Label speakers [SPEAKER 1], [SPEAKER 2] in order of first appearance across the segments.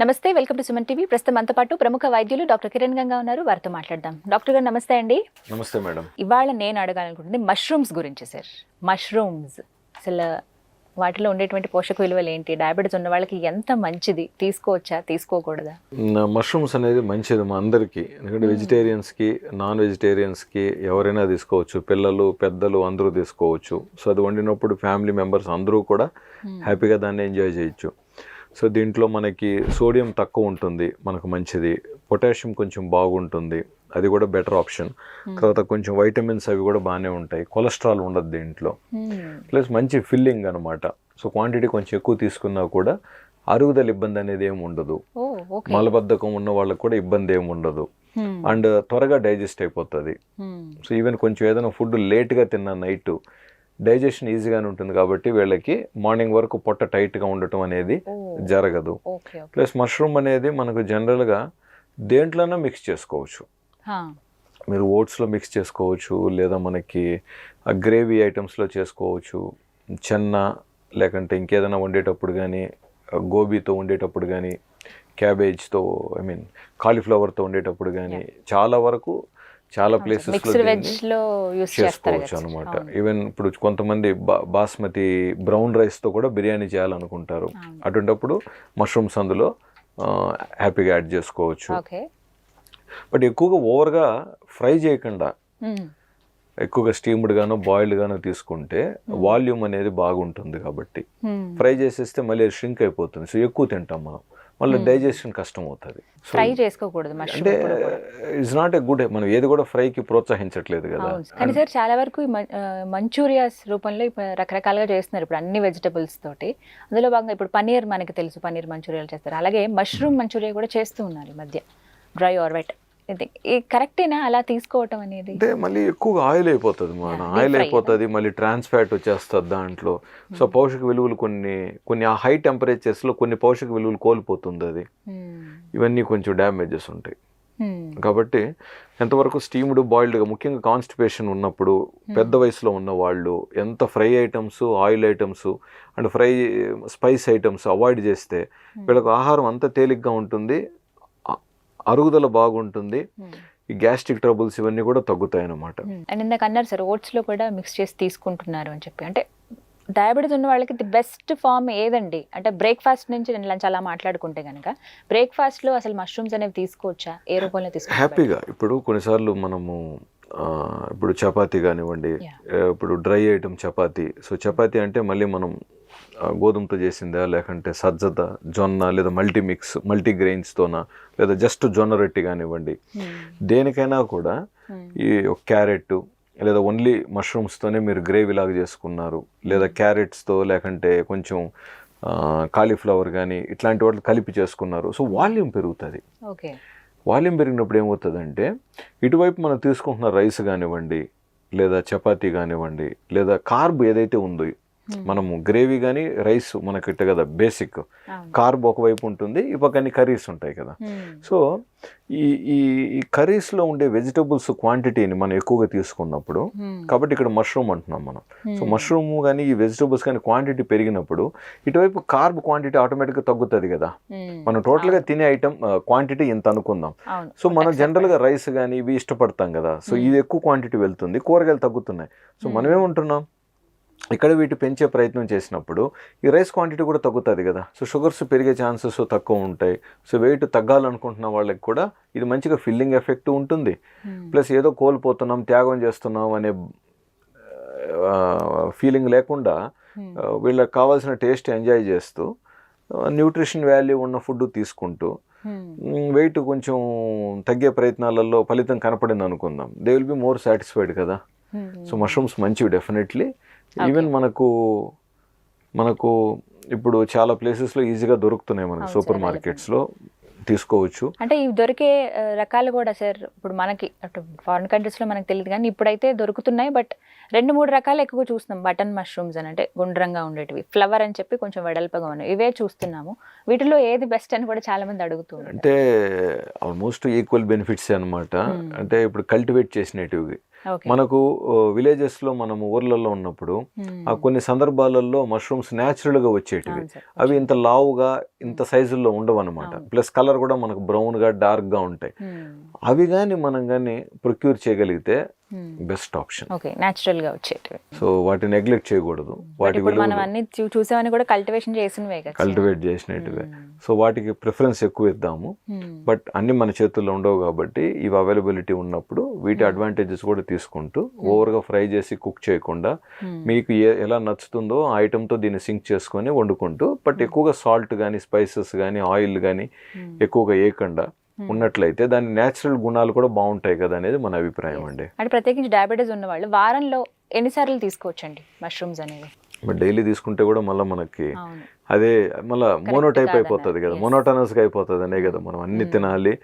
[SPEAKER 1] నమస్తే welcome to Suman TV. ప్రస్తుతం మనతో పాటు ప్రముఖ వైద్యులు డాక్టర్ కిరణ్ గంగా ఉన్నారు. వారితో మాట్లాడదాం. డాక్టర్ గారు నమస్తే అండి.
[SPEAKER 2] నమస్తే మేడం.
[SPEAKER 1] ఇవాళ నేను అడగాలనుకుంటుంది మష్రూమ్స్ గురించి సార్ మష్రూమ్స్ అసలు వాటిలో ఉండేటువంటి పోషక విలువలు ఏంటి? డయాబెటీస్ ఉన్న వాళ్ళకి ఎంత మంచిది? తీసుకోవచ్చా? తీసుకోకూడదా?
[SPEAKER 2] మష్రూమ్స్ అనేది మంచిది మా అందరికీ. ఎందుకంటే వెజిటేరియన్స్కి నాన్ వెజిటేరియన్స్కి ఎవరైనా తీసుకోవచ్చు. పిల్లలు పెద్దలు అందరూ తీసుకోవచ్చు. సో అది వండినప్పుడు ఫ్యామిలీ మెంబర్స్ అందరూ కూడా హ్యాపీగా దాన్ని ఎంజాయ్ చేయొచ్చు. సో దీంట్లో మనకి సోడియం తక్కువ ఉంటుంది మనకు మంచిది. పొటాషియం కొంచెం బాగుంటుంది అది కూడా బెటర్ ఆప్షన్. తర్వాత కొంచెం వైటమిన్స్ అవి కూడా బాగానే ఉంటాయి. కొలెస్ట్రాల్ ఉండదు దీంట్లో. ప్లస్ మంచి ఫిల్లింగ్ అనమాట సో క్వాంటిటీ కొంచెం ఎక్కువ తీసుకున్నా కూడా అరుగుదల ఇబ్బంది అనేది ఏమి ఉండదు. మలబద్ధకం ఉన్న వాళ్ళకి కూడా ఇబ్బంది ఏమి ఉండదు. అండ్ త్వరగా డైజెస్ట్ అయిపోతుంది. సో ఈవెన్ కొంచెం ఏదైనా ఫుడ్ లేట్గా తిన్న నైట్ డైజెషన్ ఈజీగానే ఉంటుంది కాబట్టి వీళ్ళకి మార్నింగ్ వరకు పొట్ట టైట్గా ఉండటం అనేది జరగదు. ప్లస్ మష్రూమ్ అనేది మనకు జనరల్గా దేంట్లోనే మిక్స్ చేసుకోవచ్చు. మీరు ఓట్స్లో మిక్స్ చేసుకోవచ్చు లేదా మనకి ఆ గ్రేవీ ఐటమ్స్లో చేసుకోవచ్చు చెన్న లేకంటే ఇంకేదైనా వండేటప్పుడు కానీ గోబీతో వండేటప్పుడు కానీ క్యాబేజ్తో ఐ మీన్ కాలీఫ్లవర్తో వండేటప్పుడు కానీ చాలా వరకు చాలా
[SPEAKER 1] చేస్తారు
[SPEAKER 2] చేసుకోవచ్చు అనమాట ఈవెన్ ఇప్పుడు కొంతమంది బాస్మతి బ్రౌన్ రైస్తో కూడా బిర్యానీ చేయాలనుకుంటారు. అటువంటప్పుడు మష్రూమ్స్ అందులో హ్యాపీగా యాడ్ చేసుకోవచ్చు. బట్ ఎక్కువగా ఓవర్గా ఫ్రై చేయకుండా ఎక్కువగా స్టీమ్డ్ గానో బాయిల్డ్ గానో తీసుకుంటే వాల్యూమ్ అనేది బాగుంటుంది కాబట్టి. ఫ్రై చేసేస్తే మళ్ళీ షింక్ అయిపోతుంది. సో ఎక్కువ తింటాం మనం. మళ్ళీ డైజెషన్ కష్టం అవుతుంది
[SPEAKER 1] ఫ్రై చేసుకోకూడదు
[SPEAKER 2] అంటే ఇట్స్ నాట్ ఏ గుడ్ మనం ఏది కూడా ఫ్రైకి ప్రోత్సహించట్లేదు కదా.
[SPEAKER 1] కానీ సార్ చాలా వరకు మంచూరియాస్ రూపంలో రకరకాలుగా చేస్తున్నారు. ఇప్పుడు అన్ని వెజిటబుల్స్ తోటి. అందులో భాగంగా ఇప్పుడు పన్నీర్ మనకి తెలుసు పన్నీర్ మంచూరియాలు చేస్తారు. అలాగే మష్రూమ్ మంచూరియా కూడా చేస్తూ ఉన్నారు ఈ మధ్య. డ్రై ఆర్ వెట్ కరెక్టేనా? అలా తీసుకోవటం అనేది?
[SPEAKER 2] అంటే మళ్ళీ ఎక్కువగా ఆయిల్ అయిపోతుంది మన ఆయిల్ అయిపోతుంది మళ్ళీ ట్రాన్స్ ఫ్యాట్ వచ్చేస్తుంది దాంట్లో. సో పౌషక విలువలు కొన్ని కొన్ని ఆ హై టెంపరేచర్స్లో కొన్ని పౌషక విలువలు కోల్పోతుంది అది.
[SPEAKER 1] Hmm.
[SPEAKER 2] ఇవన్నీ కొంచెం డ్యామేజెస్ ఉంటాయి.
[SPEAKER 1] Hmm.
[SPEAKER 2] కాబట్టి ఎంతవరకు స్టీమ్డ్ బాయిల్డ్గా ముఖ్యంగా కాన్స్టిపేషన్ ఉన్నప్పుడు పెద్ద వయసులో ఉన్న వాళ్ళు ఎంత fry items oil items and fry spice items avoid చేస్తే వీళ్ళకు ఆహారం అంత తేలిగ్గా ఉంటుంది. అరుగుదల బాగుంటుంది.
[SPEAKER 1] Hmm.
[SPEAKER 2] ఈ గ్యాస్ట్రిక్ ట్రబుల్స్ ఇవన్నీ కూడా తగ్గుతాయి అన్నమాట
[SPEAKER 1] Hmm. అండ్ ఇందాక అన్నారు సార్ ఓట్స్లో కూడా మిక్స్ చేసి తీసుకుంటున్నారు అని చెప్పి. అంటే డయాబెటీస్ ఉన్న వాళ్ళకి ది బెస్ట్ ఫామ్ ఏదండి? అంటే బ్రేక్ఫాస్ట్ నుంచి నేను లంచ్ అలా మాట్లాడుకుంటే కనుక బ్రేక్ఫాస్ట్లో అసలు మష్రూమ్స్ అనేవి తీసుకోవచ్చా? ఏ రూపంలో తీసుకోవచ్చు
[SPEAKER 2] హ్యాపీగా ఇప్పుడు కొన్నిసార్లు మనము ఇప్పుడు చపాతీ కానివ్వండి ఇప్పుడు dry item chapati. So chapati అంటే మళ్ళీ మనం గోధుమతో చేసిందా లేకంటే సజ్జద జొన్న లేదా మల్టీ మిక్స్ మల్టీ గ్రెయిన్స్తోనా లేదా జస్ట్ జొన్న రొట్టి కానివ్వండి. దేనికైనా కూడా ఈ క్యారెట్ లేదా ఓన్లీ మష్రూమ్స్తోనే మీరు గ్రేవీ లాగా చేసుకున్నారు. లేదా క్యారెట్స్తో లేకంటే కొంచెం కాలీఫ్లవర్ కానీ ఇట్లాంటి వాటిని కలిపి చేసుకున్నారు. సో వాల్యూమ్ పెరుగుతుంది.
[SPEAKER 1] ఓకే.
[SPEAKER 2] వాల్యూమ్ పెరిగినప్పుడు ఏమవుతుందంటే ఇటువైపు మనం తీసుకుంటున్న రైస్ కానివ్వండి లేదా చపాతీ కానివ్వండి లేదా కార్బ్ ఏదైతే ఉందో మనము గ్రేవీ కానీ రైస్ మనకి ఇట్ట కదా బేసిక్. కార్బ్ ఒకవైపు ఉంటుంది ఈ అన్ని కర్రీస్ ఉంటాయి కదా. సో ఈ ఈ ఈ కర్రీస్లో ఉండే వెజిటబుల్స్ క్వాంటిటీని మనం ఎక్కువగా తీసుకున్నప్పుడు కాబట్టి ఇక్కడ మష్రూమ్ అంటున్నాం మనం. సో మష్రూమ్ కానీ ఈ వెజిటబుల్స్ కానీ క్వాంటిటీ పెరిగినప్పుడు ఇటువైపు కార్బ్ క్వాంటిటీ ఆటోమేటిక్గా తగ్గుతుంది కదా. మనం టోటల్గా తినే ఐటమ్ క్వాంటిటీ ఇంత అనుకుందాం. సో మనం జనరల్గా రైస్ కానీ ఇవి ఇష్టపడతాం కదా. సో ఇది ఎక్కువ క్వాంటిటీ వెళ్తుంది కూరగాయలు తగ్గుతున్నాయి. సో మనం ఏమంటున్నాం ఇక్కడ వీటి పెంచే ప్రయత్నం చేసినప్పుడు ఈ రైస్ క్వాంటిటీ కూడా తగ్గుతుంది కదా. సో షుగర్స్ పెరిగే ఛాన్సెస్ తక్కువ ఉంటాయి. సో వెయిట్ తగ్గాలనుకుంటున్న వాళ్ళకి కూడా ఇది మంచిగా ఫిల్లింగ్ ఎఫెక్ట్ ఉంటుంది. ప్లస్ ఏదో కోల్పోతున్నాం త్యాగం చేస్తున్నాం అనే ఫీలింగ్ లేకుండా ఆ, వీళ్ళకి కావాల్సిన టేస్ట్ ఎంజాయ్ చేస్తూ న్యూట్రిషన్ వాల్యూ ఉన్న ఫుడ్ తీసుకుంటూ వెయిట్ కొంచెం తగ్గే ప్రయత్నాలలో ఫలితం కనపడింది అనుకుందాం they will be more satisfied కదా సో మష్రూమ్స్ మంచివి డెఫినెట్లీ ఈవెన్ మనకు మనకు ఇప్పుడు చాలా ప్లేసెస్లో ఈజీగా దొరుకుతున్నాయి మనకు సూపర్ మార్కెట్స్లో తీసుకోవచ్చు.
[SPEAKER 1] అంటే ఇవి దొరికే రకాలు కూడా సార్ ఇప్పుడు మనకి అటు ఫారిన్ కంట్రీస్లో మనకు తెలియదు కానీ ఇప్పుడైతే దొరుకుతున్నాయి బట్ రెండు మూడు రకాలు ఎక్కువ చూస్తున్నాం. బటన్ మష్రూమ్స్ అని అంటే గుండ్రంగా ఉండేటివి. ఫ్లవర్ అని చెప్పి కొంచెం వెడల్పగా ఉన్నాయి. ఇవే చూస్తున్నాము. వీటిలో ఏది బెస్ట్ అని కూడా చాలా మంది అడుగుతున్నారు
[SPEAKER 2] అంటే ఆల్మోస్ట్ ఈక్వల్ బెనిఫిట్స్ అన్నమాట. అంటే ఇప్పుడు కల్టివేట్ చేసినటివి.
[SPEAKER 1] ఓకే
[SPEAKER 2] మనకు విలేజెస్లో మనము ఊర్లలో ఉన్నప్పుడు ఆ కొన్ని సందర్భాలలో మష్రూమ్స్ న్యాచురల్గా వచ్చేటివి. అవి ఇంత లావుగా ఇంత సైజుల్లో ఉండవు అనమాట. ప్లస్ కలర్ కూడా మనకు బ్రౌన్గా డార్క్గా ఉంటాయి. అవి కానీ మనం కానీ ప్రొక్యూర్ చేయగలిగితే. బెస్ట్ ఆప్షన్
[SPEAKER 1] ఓకే న్యాచురల్గా వచ్చేటివి
[SPEAKER 2] సో వాటిని నెగ్లెక్ట్ చేయకూడదు వాటి
[SPEAKER 1] మనం అన్ని చూ- చూసామని కూడా కల్టివేషన్ చేసినవే కదా
[SPEAKER 2] కల్టివేట్ చేసినట్టువే. సో వాటికి ప్రిఫరెన్స్ ఎక్కువ ఇద్దాము. బట్ అన్ని మన చేతుల్లో ఉండవు కాబట్టి ఇవి అవైలబిలిటీ ఉన్నప్పుడు వీటి
[SPEAKER 1] Hmm.
[SPEAKER 2] అడ్వాంటేజెస్ కూడా తీసుకుంటూ ఓవర్గా ఫ్రై చేసి కుక్ చేయకుండా. మీకు ఎలా నచ్చుతుందో ఆ ఐటెంతో దీన్ని సింక్ చేసుకొని వండుకుంటూ బట్ ఎక్కువగా సాల్ట్ కానీ స్పైసెస్ కానీ ఆయిల్ కానీ. ఎక్కువగా వేయకుండా. ఉన్నట్లయితే దాని న్యాచురల్ గుణాలు కూడా బాగుంటాయి కదా అనేది మన అభిప్రాయం అండి
[SPEAKER 1] అంటే ప్రత్యేకించి డయాబెటీస్ ఉన్న వాళ్ళు వారంలో ఎన్నిసార్లు తీసుకోవచ్చండి మష్రూమ్స్ అనేవి
[SPEAKER 2] డైలీ తీసుకుంటే కూడా మళ్ళీ మనకి అదే మళ్ళీ మోనోటైప్. అయిపోతుంది కదా. మోనోటనస్గా అయిపోతుంది అనే కదా మనం అన్ని
[SPEAKER 1] Hmm.
[SPEAKER 2] తినాలి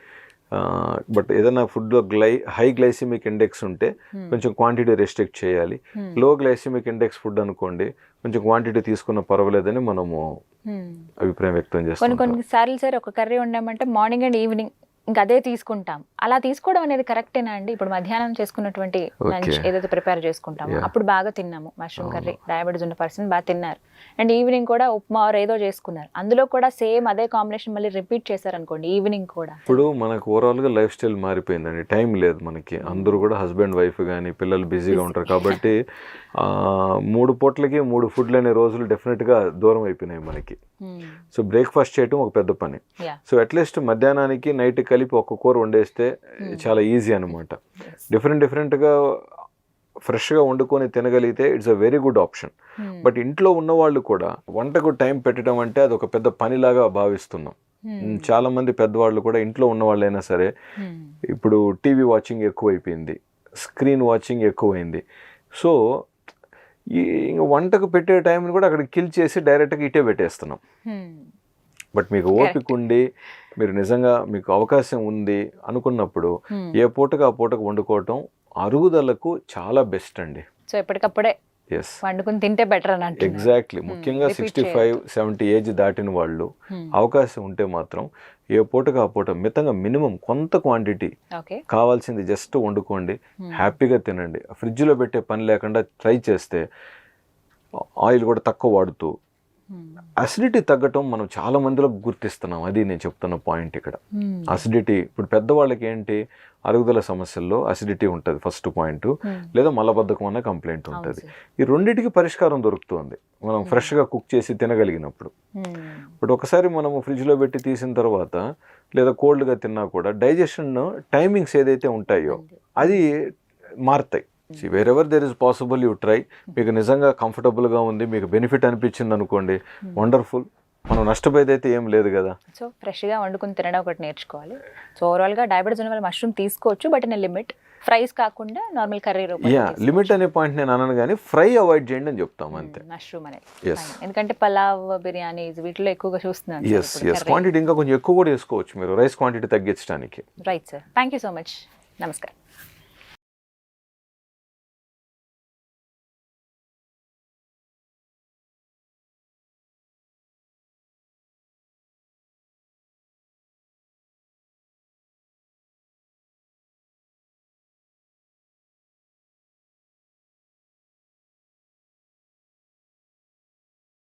[SPEAKER 2] బట్ ఏదైనా ఫుడ్లో గ్లై హై గ్లైసిమిక్ ఇండెక్స్ ఉంటే
[SPEAKER 1] మ్మ్.
[SPEAKER 2] కొంచెం క్వాంటిటీ రెస్ట్రిక్ట్ చేయాలి. లో గ్లైసిమిక్ ఇండెక్స్ ఫుడ్ అనుకోండి కొంచెం క్వాంటిటీ తీసుకున్న పర్వాలేదని మనము. అభిప్రాయం వ్యక్తం చేస్తాం
[SPEAKER 1] కొన్ని సార్లు సార్ ఒక కర్రీ వండామంటే మార్నింగ్ అండ్ ఈవినింగ్ ఇంకా అదే తీసుకుంటాం అలా తీసుకోవడం అనేది కరెక్టేనా అండి ఇప్పుడు మధ్యాహ్నం చేసుకున్నటువంటి లంచ్. ఏదైతే ప్రిపేర్ చేసుకుంటామో. అప్పుడు బాగా తిన్నాము మష్రూమ్ కర్రీ. డయాబెటీస్ ఉన్న పర్సన్ బాగా తిన్నారు అండ్ ఈవినింగ్ కూడా ఉప్మా ఏదో చేసుకున్నారు అందులో కూడా సేమ్ అదే కాంబినేషన్ మళ్ళీ రిపీట్ చేశారు అనుకోండి ఈవినింగ్ కూడా
[SPEAKER 2] ఇప్పుడు మనకు ఓవరాల్గా లైఫ్ స్టైల్ మారిపోయిందండి టైం లేదు మనకి అందరూ కూడా హస్బెండ్ వైఫ్ కానీ పిల్లలు బిజీగా. ఉంటారు కాబట్టి మూడు పూట్లకి మూడు ఫుడ్లు అనే రోజులు డెఫినెట్గా దూరం అయిపోయినాయి మనకి
[SPEAKER 1] మ్మ్.
[SPEAKER 2] సో బ్రేక్ఫాస్ట్ చేయటం ఒక పెద్ద పని. సో అట్లీస్ట్ మధ్యాహ్నానికి నైట్ కలిపి ఒక్క కూర వండేస్తే
[SPEAKER 1] Hmm.
[SPEAKER 2] చాలా ఈజీ అనమాట. డిఫరెంట్ డిఫరెంట్గా ఫ్రెష్గా వండుకొని తినగలిగితే it's a very good option. But ఇంట్లో ఉన్న వాళ్ళు కూడా వంటకు టైం పెట్టడం అంటే అది ఒక పెద్ద పనిలాగా భావిస్తున్నాం
[SPEAKER 1] మ్మ్.
[SPEAKER 2] చాలా మంది పెద్దవాళ్ళు కూడా ఇంట్లో ఉన్న వాళ్ళైనా సరే
[SPEAKER 1] మ్మ్.
[SPEAKER 2] ఇప్పుడు టీవీ వాచింగ్ ఎక్కువైపోయింది స్క్రీన్ వాచింగ్ ఎక్కువైంది సో ఈ ఇంక వంటకు పెట్టే టైంని కూడా అక్కడ కిల్ చేసి డైరెక్ట్గా ఇటే పెట్టేస్తున్నాం. బట్ మీకు ఓపిక ఉండి మీరు నిజంగా మీకు అవకాశం ఉంది అనుకున్నప్పుడు. ఏ పూటకు ఆ పూటకు వండుకోవటం అరుగుదలకు చాలా బెస్ట్ అండి
[SPEAKER 1] సో ఎప్పటికప్పుడే
[SPEAKER 2] ఎస్
[SPEAKER 1] వండుకుని తింటే బెటర్ అని
[SPEAKER 2] ఎగ్జాక్ట్లీ. ముఖ్యంగా సిక్స్టీ ఫైవ్ సెవెంటీ ఏజ్ దాటిన వాళ్ళు. అవకాశం ఉంటే మాత్రం ఏ పూటకు ఆ పూట మితంగా మినిమం కొంత క్వాంటిటీ కావాల్సింది జస్ట్ వండుకోండి. హ్యాపీగా తినండి ఫ్రిడ్జ్లో పెట్టే పని లేకుండా ట్రై చేస్తే ఆయిల్ కూడా తక్కువ వాడుతూ. అసిడిటీ తగ్గటం మనం చాలా మందిలో గుర్తిస్తున్నాం అది నేను చెప్తున్న పాయింట్ ఇక్కడ. అసిడిటీ ఇప్పుడు పెద్దవాళ్ళకి ఏంటి అరుగుదల సమస్యల్లో అసిడిటీ ఉంటుంది ఫస్ట్ పాయింట్. లేదా మలబద్ధకం అన్న కంప్లైంట్ ఉంటుంది. ఈ రెండింటికి పరిష్కారం దొరుకుతుంది మనం
[SPEAKER 1] Hmm.
[SPEAKER 2] ఫ్రెష్గా కుక్ చేసి తినగలిగినప్పుడు. ఇప్పుడు ఒకసారి మనము ఫ్రిడ్జ్లో పెట్టి తీసిన తర్వాత లేదా కోల్డ్గా తిన్నా కూడా డైజెషన్ టైమింగ్స్ ఏదైతే ఉంటాయో. అది మారుతాయి wherever there is possible you try మీకు నిజంగా కంఫర్టబుల్గా ఉంది మీకు బెనిఫిట్ అనిపించింది అనుకోండి వండర్ఫుల్ మనం నష్టపోయేది అయితే ఏం లేదు కదా.
[SPEAKER 1] సో ఫ్రెష్గా వండుకుని తినడం ఒకటి నేర్చుకోవాలి. సో ఓవరాల్గా డయాబెటీస్ ఉన్న వాళ్ళు మష్రూమ్ తీసుకోవచ్చు బట్ ఇన్ లిమిట్ ఫ్రైస్ కాకుండా నార్మల్ కర్రీ
[SPEAKER 2] యా లిమిట్ అనే పాయింట్ నేను అనను కానీ ఫ్రై అవాయిడ్ చేయండి అని చెప్తాం అంతే.
[SPEAKER 1] మష్రూమ్ అనేది. ఎందుకంటే పలావ్ బిర్యానీ వీటిలో ఎక్కువగా చూస్తున్నాను
[SPEAKER 2] ఎస్ ఎస్ క్వాంటిటీ ఇంకా కొంచెం ఎక్కువ కూడా వేసుకోవచ్చు మీరు. రైస్ క్వాంటిటీ తగ్గించడానికి.
[SPEAKER 1] Right sir thank you so much నమస్కారం